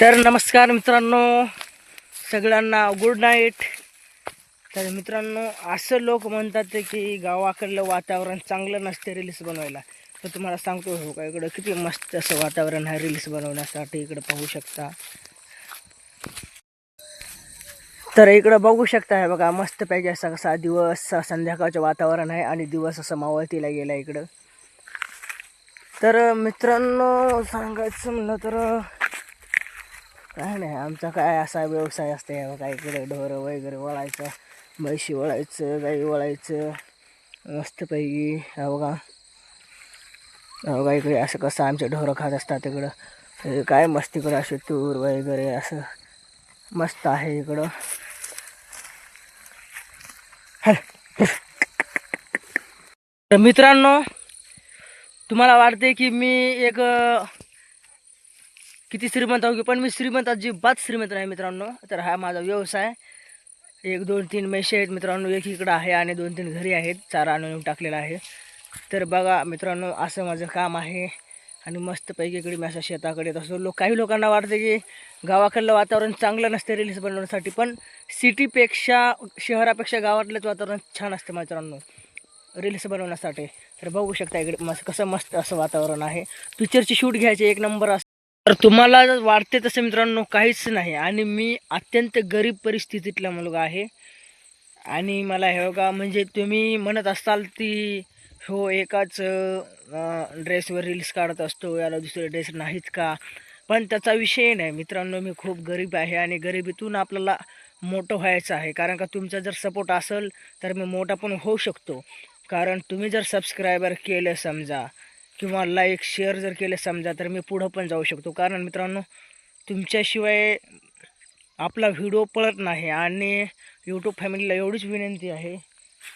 तर नमस्कार मित्रांनो सगळ्यांना गुड नाईट तर मित्रांनो असं लोक म्हणतात की गावाकडलं वातावरण चांगलं नसते रील्स बनवायला. तर तुम्हाला सांगतो हो का इकडं किती मस्त असं वातावरण आहे रील्स बनवण्यासाठी इकडं पाहू शकता. तर इकडं बघू शकता हे बघा मस्त पाहिजे असा कसा दिवस संध्याकाळचं वातावरण आहे आणि दिवस असं मावळतीला गेला इकडं. तर मित्रांनो सांगायचं म्हणलं तर काय नाही आमचा काय असा व्यवसाय असते काय इकडे ढोरं वगैरे वळायचं म्हैशी वळायचं गाई वळायचं मस्तपैकी. अवघा अवघा इकडे असं कसं आमचे ढोरं खात असतात इकडं. काय मस्त इकडं असे तूर वगैरे असं मस्त आहे इकडं. तर मित्रांनो तुम्हाला वाटते की मी एक किती श्रीमंत आहो की? पण मी श्रीमंत अजिबात श्रीमंत नाही मित्रांनो. तर हा माझा व्यवसाय. एक दोन तीन मेशे आहेत मित्रांनो. एक इकडं आहे आणि दोन तीन घरी आहेत. चारा आणून टाकलेला आहे. तर बघा मित्रांनो असं माझं काम आहे. आणि मस्तपैकी इकडे मी असं शेताकडे येत असतो. लोक काही लोकांना वाटतं की गावाकडलं वातावरण चांगलं नसतं रिल्स बनवण्यासाठी पण सिटीपेक्षा शहरापेक्षा गावातलंच वातावरण छान असतं मित्रांनो रील्स बनवण्यासाठी. तर बघू शकता इकडे मस्त कसं मस्त असं वातावरण आहे. पिक्चरची शूट घ्यायची एक नंबर तर तुम्हाला जर वाटते तसं मित्रांनो काहीच नाही. आणि मी अत्यंत गरीब परिस्थितीतला मुलगा आहे. आणि मला हे बघा म्हणजे तुम्ही म्हणत असाल ती हो एकाच ड्रेसवर रील्स काढत असतो याला दुसरे ड्रेस नाहीत का? पण त्याचा विषय नाही. मित्रांनो मी खूप गरीब आहे आणि गरिबीतून आपल्याला मोठं व्हायचं आहे. कारण का तुमचा जर सपोर्ट असेल तर मी मोठा पण होऊ शकतो. कारण तुम्ही जर सबस्क्रायबर केलं समजा किंवा लाईक शेअर जर केलं समजा तर मी पुढं पण जाऊ शकतो. कारण मित्रांनो तुमच्याशिवाय आपला व्हिडिओ पळत नाही. आणि यूट्यूब फॅमिलीला एवढीच विनंती आहे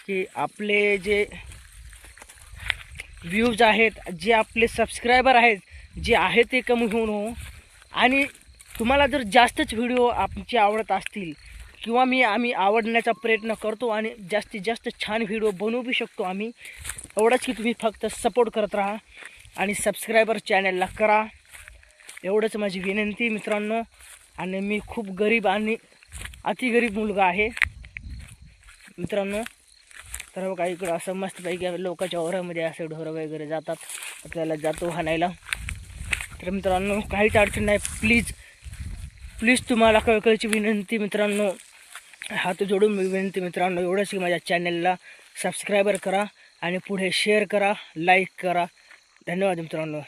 की आपले जे व्ह्यूज आहेत जे आपले सबस्क्रायबर आहेत जे आहे ते कमी होऊन हो आणि तुम्हाला जर जास्तच व्हिडिओ आमचे आवडत असतील किंवा मी आम्ही आवडण्याचा प्रयत्न करतो आणि जास्तीत जास्त छान व्हिडिओ बनवू बी शकतो आम्ही. एवढंच की तुम्ही फक्त सपोर्ट करत राहा आणि सबस्क्रायबर चॅनलला करा. एवढंच माझी विनंती मित्रांनो. आणि मी खूप गरीब आणि अतिगरीब मुलगा आहे. मित्रांनो तर बघा इकडं असं मस्तपैकी लोकांच्या ओरामध्ये असं ढोरं वगैरे जातात. आपल्याला जातो हाणायला. तर मित्रांनो काहीच अडचण नाही. प्लीज प्लीज तुम्हाला कळकळीची विनंती मित्रांनो. हात जोडून मी विनंती मित्रांनो एवढंच की माझ्या चॅनलला सबस्क्रायबर करा आणि पुढे शेअर करा लाईक करा. धन्यवाद मित्रांनो.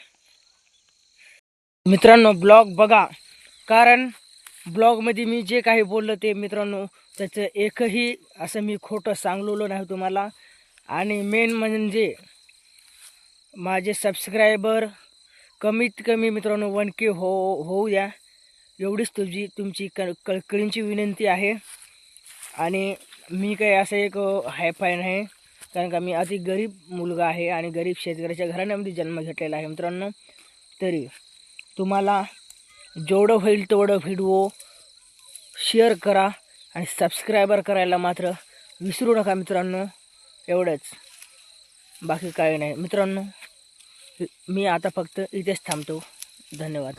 मित्रांनो ब्लॉग बघा. कारण ब्लॉगमध्ये मी जे काही बोललं ते मित्रांनो त्याचं एकही असं मी खोटं सांगलेलो नाही तुम्हाला. आणि मेन म्हणजे माझे सबस्क्रायबर कमीत कमी मित्रांनो वन के हो होऊ द्या. एवढीच तुझी तुमची क कळकळींची विनंती आहे. आणि मी काही असं एक हायफाय नाही कारण का मी अति गरीब मुलगा आहे आणि गरीब शेतकऱ्याच्या घराण्यामध्ये जन्म घेतलेला आहे मित्रांनो. तरी तुम्हाला जेवढं होईल तेवढं व्हिडिओ शेअर करा आणि सबस्क्रायबर करायला मात्र विसरू नका मित्रांनो. एवढंच. बाकी काही नाही. मित्रांनो मी आता फक्त इथेच थांबतो. धन्यवाद.